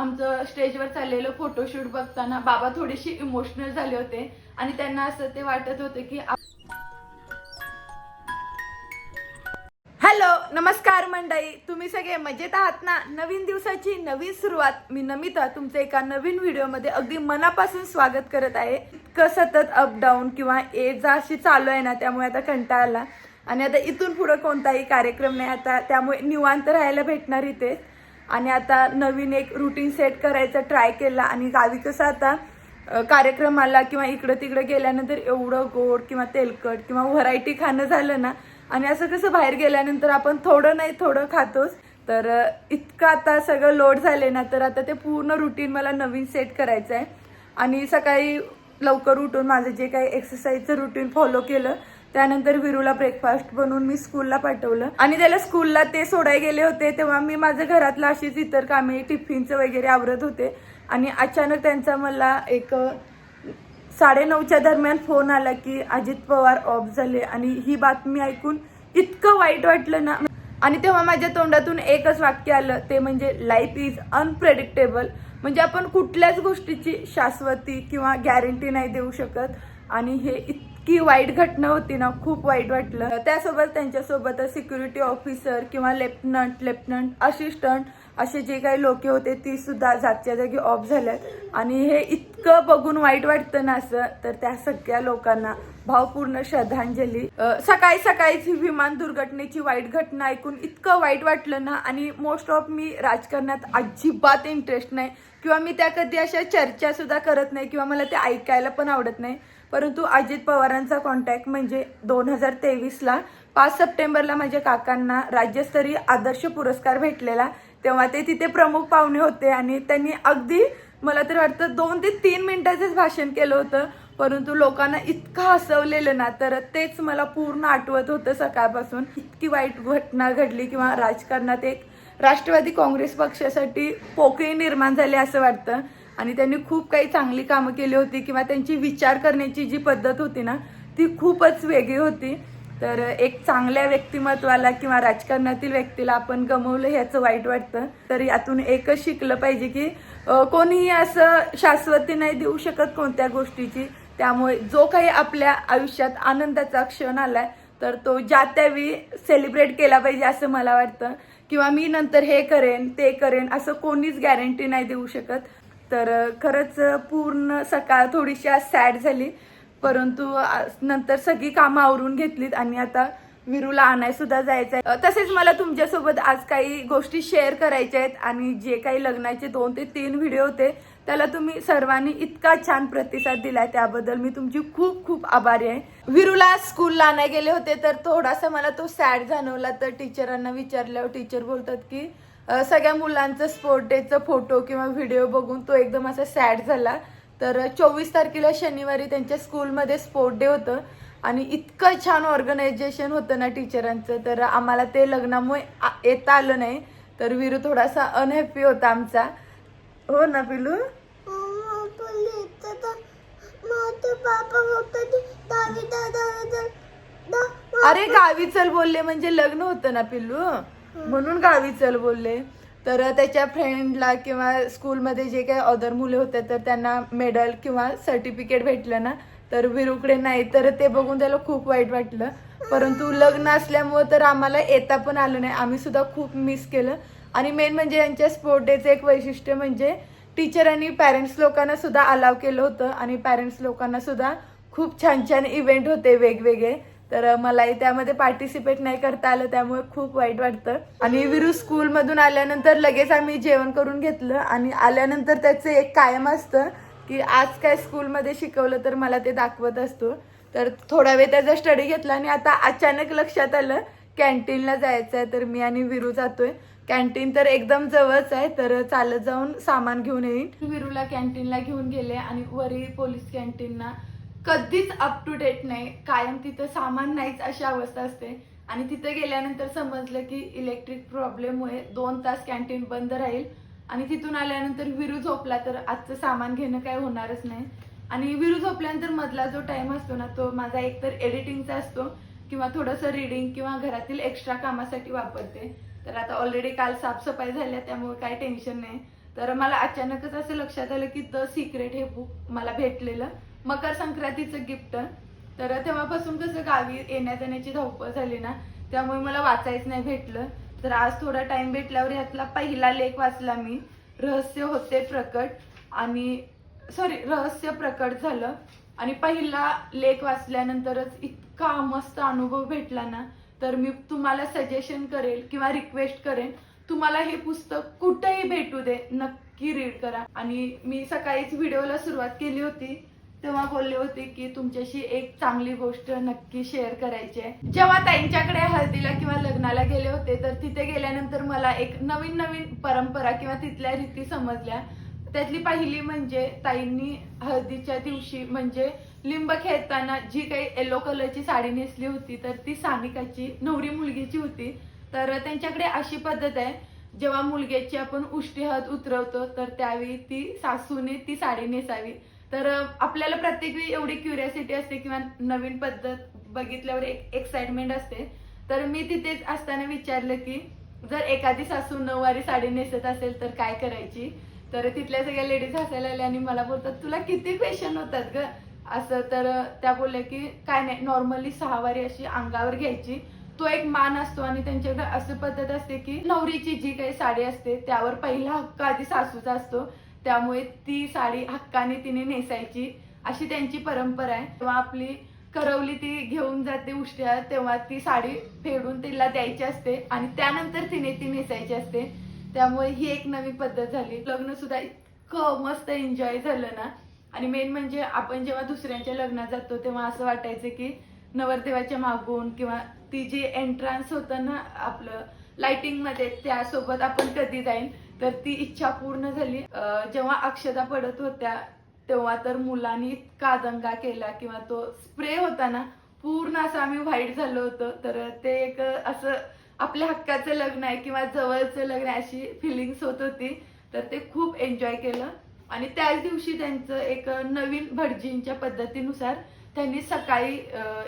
आमचं स्टेजवर चाललेलं फोटोशूट बघताना बाबा थोडेसे इमोशनल झाले होते आणि त्यांना असं ते वाटत होते की हॅलो नमस्कार मंडळी. तुम्ही सगळे मजेत आहात ना? नवीन दिवसाची नवीन सुरुवात. मी नमिता तुमचं एका नवीन व्हिडिओमध्ये अगदी मनापासून स्वागत करत आहे. इतकं सतत अप डाऊन किंवा ये जा अशी चालू आहे ना त्यामुळे आता कंटाळा आला. आणि आता इथून पुढं कोणताही कार्यक्रम नाही. आता त्यामुळे निवांत राहायला भेटणार इथे. आणि आता नवीन एक रुटीन सेट करायचा ट्राय केला आणि गावी कसं आता कार्यक्रमाला किंवा इकडं तिकडं गेल्यानंतर एवढं गोड किंवा तेलकट किंवा व्हरायटी खाणं झालं ना आणि असं कसं बाहेर गेल्यानंतर आपण थोडं नाही थोडं खातोच. तर इतकं आता सगळं लोड झाले ना तर आता ते पूर्ण रुटीन मला नवीन सेट करायचं आहे आणि सकाळी लवकर उठून माझं जे काही एक्सरसाइजचं रुटीन फॉलो केलं त्यानंतर विरूला ब्रेकफास्ट बनवून मी स्कूलला पाठवलं. आणि त्याला स्कूलला ते सोडायला गेले होते तेव्हा मी माझ्या घरातलं अशीच इतर कामे टिफिनचं वगैरे आवरत होते. आणि अचानक त्यांचा मला एक साडे साडेनऊच्या दरम्यान फोन आला की अजित पवार ऑफ झाले. आणि ही बातमी ऐकून इतकं वाईट वाटलं ना. आणि तेव्हा माझ्या तोंडातून एकच वाक्य आलं ते म्हणजे लाईफ इज अनप्रेडिक्टेबल म्हणजे आपण कुठल्याच गोष्टीची शाश्वती किंवा गॅरंटी नाही देऊ शकत. आणि हे इतकी वाईट घटना होती ना खूप वाईट वाटलं. त्यासोबत त्यांच्यासोबत सिक्युरिटी ऑफिसर किंवा लेफ्टनंट लेफ्टनंट असिस्टंट असे जे काही लोक होते ती सुद्धा जागच्या जागी ऑफ झाल्यात. आणि हे इतकं बघून वाईट वाटतं ना असं तर त्या सगळ्या लोकांना भावपूर्ण श्रद्धांजली. सकाळी सकाळीच ही विमान दुर्घटनेची वाईट घटना ऐकून इतकं वाईट वाटलं ना आणि मोस्ट ऑफ मी राजकारणात अजिबात इंटरेस्ट नाही. किंवा मी त्या कधी अशा चर्चा सुद्धा करत नाही किंवा मला ते ऐकायला पण आवडत नाही. परंतु अजित पवारांचा कॉन्टॅक्ट म्हणजे दोन हजार तेवीसला पाच सप्टेंबरला माझ्या काकांना राज्यस्तरीय आदर्श पुरस्कार भेटलेला. तेव्हा ते तिथे प्रमुख पाहुणे होते आणि त्यांनी अगदी मला तर वाटतं दोन ते तीन मिनिटाचंच भाषण केलं होतं. परंतु लोकांना इतकं हसवलेलं ना तर तेच मला पूर्ण आठवत होतं सकाळपासून. इतकी वाईट घटना घडली किंवा राजकारणात एक राष्ट्रवादी काँग्रेस पक्षासाठी पोकळी निर्माण झाली असं वाटतं. आणि त्यांनी खूप काही चांगली कामं केली होती किंवा त्यांची विचार करण्याची जी पद्धत होती ना ती खूपच वेगळी होती. तर एक चांगल्या व्यक्तिमत्वाला किंवा राजकारणातील व्यक्तीला आपण गमवलं ह्याचं वाईट वाटतं. तर यातून एकच शिकलं पाहिजे की कोणीही असं शाश्वती नाही देऊ शकत कोणत्या गोष्टीची. त्यामुळे जो काही आपल्या आयुष्यात आनंदाचा क्षण आलाय तर तो ज्या त्यावेळी सेलिब्रेट केला पाहिजे असं मला वाटतं. किंवा मी नंतर हे करेन ते करेन असं कोणीच गॅरंटी नाही देऊ शकत. तर खरंच पूर्ण सकाळ थोडीशी आज सॅड झाली. परंतु नंतर सगळी कामं आवरून घेतलीत आणि आता विरूला आणाय सुद्धा जायचं आहे तसेच मला तुमच्यासोबत आज काही गोष्टी शेअर करायच्या आहेत आणि जे काही लग्नाचे दोन ते तीन व्हिडिओ होते त्याला तुम्ही सर्वांनी इतका छान प्रतिसाद दिलाय त्याबद्दल मी तुमची खूप खूप आभारी आहे. विरूला स्कूलला आणाय गेले होते तर थोडासा मला तो सॅड जाणवला. तर टीचरांना विचारल्यावर टीचर बोलतात की सगळ्या मुलांचं स्पोर्ट डेचं फोटो किंवा व्हिडिओ बघून तो एकदम असा सॅड झाला. तर चोवीस तारखेला शनिवारी त्यांच्या स्कूलमध्ये स्पोर्ट डे होतं. आणि इतकं छान ऑर्गनायझेशन होतं ना टीचरांचं तर आम्हाला ते लग्नामुळे येता आलं नाही. तर विरू थोडासा अनहॅपी होता आमचा. हो ना पिलू? अरे गावी चल बोलले म्हणजे लग्न होतं ना पिल्लू म्हणून गावी चल बोलले. तर त्याच्या फ्रेंडला किंवा स्कूलमध्ये जे काही अदर मुले होते तर त्यांना मेडल किंवा सर्टिफिकेट भेटलं ना तर विरूकडे नाही तर ते बघून त्याला खूप वाईट वाटलं. परंतु लग्न असल्यामुळं तर आम्हाला येता पण आलं नाही. आम्ही सुद्धा खूप मिस केलं. आणि मेन म्हणजे यांच्या स्पोर्ट डेचं एक वैशिष्ट्य म्हणजे टीचरांनी पॅरेंट्स लोकांना सुद्धा अलाव केलं होतं. आणि पॅरेंट्स लोकांना सुद्धा खूप छान छान इव्हेंट होते वेगवेगळे. तर मलाही त्यामध्ये पार्टिसिपेट नाही करता आलं त्यामुळे खूप वाईट वाटतं. आणि विरू स्कूलमधून आल्यानंतर लगेच आम्ही जेवण करून घेतलं आणि आल्यानंतर त्याचं एक कायम असतं की आज काय स्कूलमध्ये शिकवलं तर मला ते दाखवत असतो. तर थोडा वेळ त्याचा स्टडी घेतला आणि आता अचानक लक्षात आलं कॅन्टीनला जायचं आहे. तर मी आणि विरू जातोय. कॅन्टीन तर एकदम जवळच आहे तर चालत जाऊन सामान घेऊन येईन. विरूला कॅन्टीनला घेऊन गेले आणि वरी पोलीस कॅन्टीनना कधीच अप टू डेट नाही. कायम तिथं सामान नाहीच अशी अवस्था असते. आणि तिथं गेल्यानंतर समजलं की इलेक्ट्रिक प्रॉब्लेममुळे दोन तास कॅन्टीन बंद राहील. आणि तिथून आल्यानंतर विरू झोपला तर आजचं सामान घेणं काय होणारच नाही. आणि विरू झोपल्यानंतर मधला जो टाइम असतो ना तो माझा एकतर एडिटिंगचा असतो किंवा थोडंसं रिडिंग किंवा घरातील एक्स्ट्रा कामासाठी वापरते. तर आता ऑलरेडी काल साफसफाई झाल्या त्यामुळे काही टेन्शन नाही. तर मला अचानकच असं लक्षात आलं की द सिक्रेट हे बुक मला भेटलेलं. मकर संक्रांतीचं गिफ्ट तर तेव्हापासून कसं गावी येण्या जाण्याची धावपळ झाली ना त्यामुळे मला वाचायच नाही भेटलं. तर आज थोडा टाइम भेटल्यावर यातला पहिला लेख वाचला मी रहस्य होते प्रकट आणि सॉरी रहस्य प्रकट झालं. आणि पहिला लेख वाचल्यानंतरच इतका मस्त अनुभव भेटला ना तर मी तुम्हाला सजेशन करेल किंवा रिक्वेस्ट करेन तुम्हाला हे पुस्तक कुठेही भेटू दे नक्की रीड करा. आणि मी सकाळीच व्हिडिओला सुरुवात केली होती. तेव्हा बोलले होते की तुमच्याशी एक चांगली गोष्ट नक्की शेअर करायची आहे. जेव्हा ताईंच्याकडे हळदीला किंवा लग्नाला गेले होते तर तिथे गेल्यानंतर मला एक नवीन नवीन परंपरा किंवा तिथल्या रीती समजल्या. त्यातली पहिली म्हणजे ताईंनी हळदीच्या दिवशी म्हणजे लिंब खेळताना जी काही येलो कलरची साडी नेसली होती तर ती सानिकाची नवरी मुलगीची होती. तर त्यांच्याकडे अशी पद्धत आहे जेव्हा मुलग्याची आपण उष्टी हळद उतरवतो तर त्यावेळी ती सासूने ती साडी नेसावी. तर आपल्याला प्रत्येक वेळी एवढी क्युरियोसिटी असते किंवा नवीन पद्धत बघितल्यावर एक एक्साइटमेंट असते. तर मी तिथेच असताना विचारलं की जर एखादी सासू नऊवारी साडी नेसत असेल तर काय करायची? तर तिथल्या सगळ्या लेडीज हसायला आल्या आणि मला बोलतात तुला किती क्वेश्चन होतात ग? असं तर त्या बोलल्या की काय नाही नॉर्मली सहावारी अशी अंगावर घ्यायची. तो एक मान असतो आणि त्यांच्याकडे असं पद्धत असते की नवरीची जी काही साडी असते त्यावर पहिला हक्क आधी सासूचा असतो. त्यामुळे ती साडी हक्काने तिने नेसायची. अशी त्यांची परंपरा आहे. तेव्हा आपली करवली ती घेऊन जाते उष्ट्या तेव्हा ती साडी फेडून तिला द्यायची असते आणि त्यानंतर तिने ती नेसायची असते. त्यामुळे ही एक नवी पद्धत झाली. लग्न सुद्धा इतकं मस्त एन्जॉय झालं ना. आणि मेन म्हणजे आपण जेव्हा दुसऱ्यांच्या लग्नात जातो तेव्हा असं वाटायचं की नवरदेवाच्या मागून किंवा ती जी एंट्रान्स होतं ना आपलं लाइटिंगमध्ये त्यासोबत आपण कधी जाईन. तर ती इच्छा पूर्ण झाली. जेव्हा अक्षता पडत होत्या तेव्हा तर मुलांनी इतका दंगा केला किंवा तो स्प्रे होता ना पूर्ण असं आम्ही व्हाईट झालो होतो. तर ते एक असं आपल्या हक्काचं लग्न आहे किंवा जवळचं लग्न आहे अशी फिलिंग्स होत होती. तर ते खूप एन्जॉय केलं. आणि त्याच दिवशी त्यांचं एक नवीन भटजींच्या पद्धतीनुसार त्यांनी सकाळी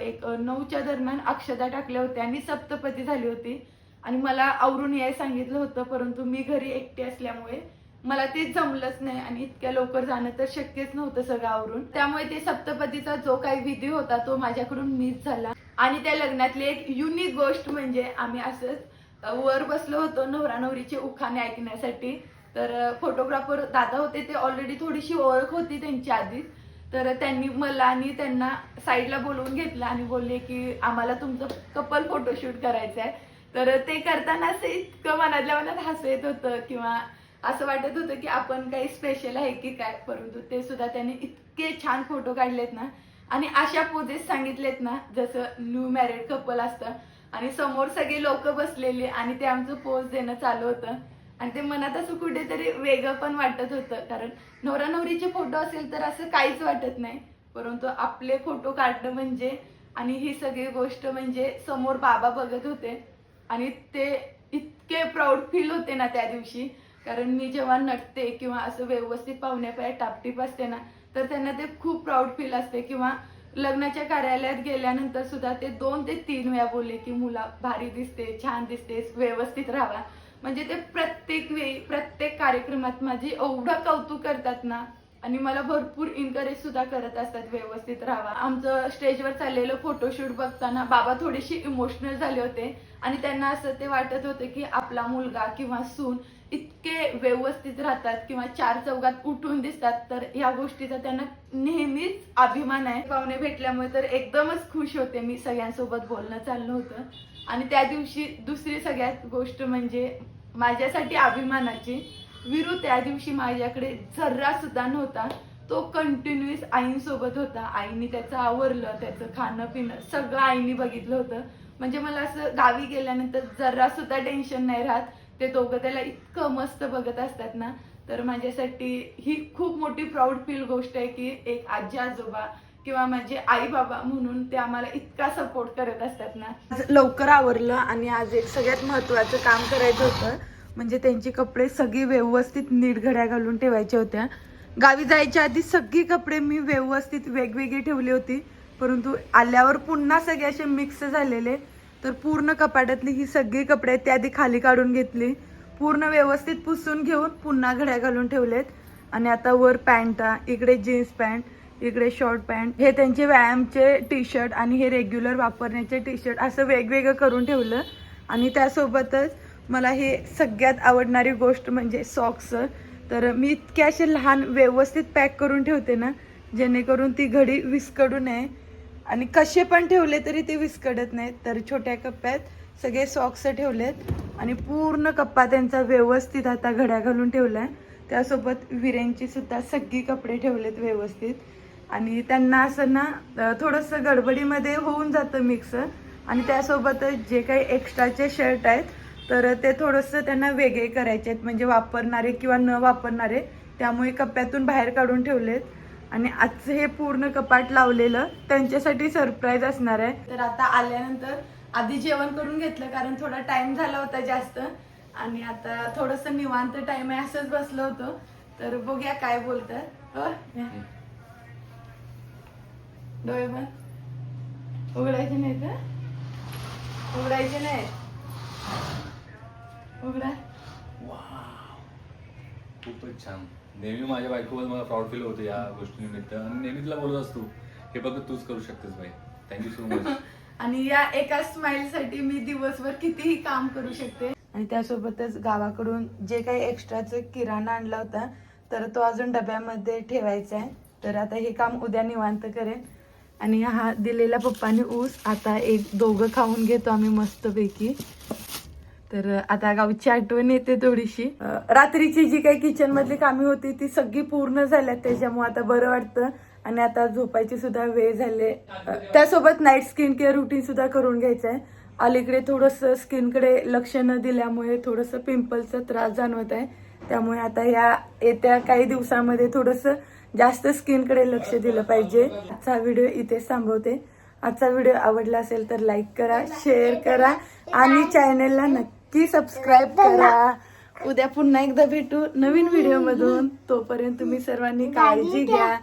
एक नऊच्या दरम्यान अक्षता टाकल्या होत्या आणि सप्तपदी झाली होती. आणि मला आवरून यायला सांगितलं होतं परंतु मी घरी एकटी असल्यामुळे मला ते जमलंच नाही आणि इतक्या लवकर जाणं तर शक्यच नव्हतं सगळं आवरून. त्यामुळे ते सप्तपदीचा जो काही विधी होता तो माझ्याकडून मिस झाला. आणि त्या लग्नातली एक युनिक गोष्ट म्हणजे आम्ही असंच वर बसलो होतो नवरा नवरीचे उखाणे ऐकण्यासाठी. तर फोटोग्राफर दादा होते ते ऑलरेडी थोडीशी ओळख होती त्यांची आधीच. तर त्यांनी मला आणि त्यांना साईडला बोलवून घेतलं आणि बोलले की आम्हाला तुमचं कपल फोटोशूट करायचं आहे तर ते करताना असं इतकं मनातल्या मनात हसू येत होतं किंवा असं वाटत होतं की आपण काही स्पेशल आहे की काय परंतु ते सुद्धा त्यांनी इतके छान फोटो काढलेत ना. आणि अशा पोजेस सांगितलेत ना जसं न्यू मॅरिड कपल असतं आणि समोर सगळे लोक बसलेले आणि ते आमचं पोज देणं चालू होतं. आणि ते मनात असं कुठेतरी वेगळं पण वाटत होतं. कारण नवरा नवरीचे फोटो असेल तर असं काहीच वाटत नाही. परंतु आपले फोटो काढणं म्हणजे आणि ही सगळी गोष्ट म्हणजे समोर बाबा बघत होते. आणि ते इतके प्राऊड फील होते ना त्या दिवशी. कारण मी जेव्हा नटते किंवा असं व्यवस्थित पाहुण्यापाया टापटीप असते ना तर त्यांना ते खूप प्राऊड फील असते. किंवा लग्नाच्या कार्यालयात गेल्यानंतर सुद्धा ते दोन ते तीन वेळा बोलले की मुला भारी दिसते छान दिसते व्यवस्थित राहावा म्हणजे ते प्रत्येक वेळी प्रत्येक कार्यक्रमात माझी एवढं कौतुक करतात ना आणि मला भरपूर इन्करेज सुद्धा करत असतात व्यवस्थित राहावा. आमचं स्टेजवर चाललेलं फोटोशूट बघताना बाबा थोडेसे इमोशनल झाले होते आणि त्यांना असं ते वाटत होते की आपला मुलगा किंवा सून इतके व्यवस्थित राहतात किंवा चार चौघात उठून दिसतात तर ह्या गोष्टीचा त्यांना नेहमीच अभिमान आहे. पाहुणे भेटल्यामुळे तर एकदमच खुश होते मी सगळ्यांसोबत बोलणं चाललं होतं. आणि त्या दिवशी दुसरी सगळ्यात गोष्ट म्हणजे माझ्यासाठी अभिमानाची विरू त्या दिवशी माझ्याकडे जर्रा सुद्धा नव्हता. तो कंटिन्युअस आईंसोबत होता. आईने त्याचं आवरलं त्याचं खाणं पिणं सगळं आईने बघितलं होतं. म्हणजे मला असं गावी गेल्यानंतर जरा सुद्धा टेन्शन नाही राहत. ते दोघं त्याला इतकं मस्त बघत असतात ना. तर माझ्यासाठी ही खूप मोठी प्राऊड फील गोष्ट आहे की एक आजी आजोबा किंवा माझे आई बाबा म्हणून ते आम्हाला इतका सपोर्ट करत असतात ना. लवकर आवरलं आणि आज एक सगळ्यात महत्वाचं काम करायचं होतं. म्हणजे त्यांचे कपडे सगळे व्यवस्थित नीट घड्या घालून ठेवायच्या होत्या. गावी जायच्या आधी सगळी कपडे मी व्यवस्थित वेगवेगळी ठेवली होती. परंतु आल्यावर पुन्हा सगळे असे मिक्स झालेले. तर पूर्ण कपाटातली ही सगळी कपडे आहेत, ती आधी खाली काढून घेतली. पूर्ण व्यवस्थित पुसून घेऊन पुन्हा घड्या घालून ठेवलेत. आणि आता वर पॅन्ट इकडे जीन्स पॅन्ट इकडे शॉर्ट पॅन्ट हे त्यांचे व्यायामचे टी शर्ट आणि हे रेग्युलर वापरण्याचे टी शर्ट असं वेगवेगळं करून ठेवलं. आणि त्यासोबतच मला हे सगळ्यात आवडणारी गोष्ट म्हणजे सॉक्स तर मी इतके असे लहान व्यवस्थित पॅक करून ठेवते ना जेणेकरून ती घडी विस्कडू नये. आणि कसे पण ठेवले तरी ते विस्कडत नाहीत. तर छोट्या कप्प्यात सगळे सॉक्स ठेवलेत आणि पूर्ण कप्पा त्यांचा व्यवस्थित आता घड्या घालून ठेवला आहे त्यासोबत विरेंची सुद्धा सगळी कपडे ठेवलेत व्यवस्थित. आणि त्यांना असं ना थोडंसं गडबडीमध्ये होऊन जातं मिक्स आणि त्यासोबतच जे काही एक्स्ट्राचे शर्ट आहेत तर ते थोडंसं त्यांना वेगळे करायचे आहेत. म्हणजे वापरणारे किंवा न वापरणारे. त्यामुळे कप्प्यातून बाहेर काढून ठेवलेत. आणि आजचं हे पूर्ण कपाट लावलेलं त्यांच्यासाठी सरप्राईज असणार आहे. तर आता आल्यानंतर आधी जेवण करून घेतलं कारण थोडा टाइम झाला होता जास्त. आणि आता थोडस निवांत टाइम आहे असंच बसलो होतं. तर बघूया काय बोलतात. हो? डोळे बंद. उघडायचे नाही का उघडायचे नाही उघडा खूपच छान. नेहमी माझ्या बायकोबद्दल मला प्राऊड फील होतं या गोष्टीनिमित्त. आणि नेहमी तुला बोलत असतो हे फक्त तूच करू शकतेस बाई. थँक्यू सो मच आणि या एका स्माइलसाठी मी दिवसभर कितीही काम करू शकते. आणि त्यासोबतच गावाकडून जे काही एक्स्ट्राचं किराणा आणला होता तर तो अजून डब्यामध्ये ठेवायचा आहे. तर आता हे काम उद्या निवांत करेन. आणि हा दिलेला पप्पाने ऊस आता एक दोघं खाऊन घेतो आम्ही मस्तपैकी. तर आता गावची आठवण येते थोडीशी. रात्रीची जी काही किचन मधली कामे होती ती सगळी पूर्ण झाल्यात. त्याच्यामुळे आता बरं वाटतं. आणि आता झोपायची सुद्धा वेळ झाले. त्यासोबत नाईट स्किन केअर रुटीन सुद्धा करून घ्यायचं आहे अलीकडे थोडंसं स्किनकडे लक्ष न दिल्यामुळे थोडंसं पिंपलचा त्रास जाणवत आहे. त्यामुळे आता या येत्या काही दिवसामध्ये थोडंसं जास्त स्किनकडे लक्ष दिलं पाहिजे. आजचा व्हिडिओ इथेच थांबवते. आजचा व्हिडिओ आवडला असेल तर लाईक करा शेअर करा. आणि चॅनेलला नक्की सबस्क्राईब करा. उद्या पुन्हा एकदा भेटू नवीन व्हिडिओ मधून. तोपर्यंत तुम्ही सर्वांनी काळजी घ्या.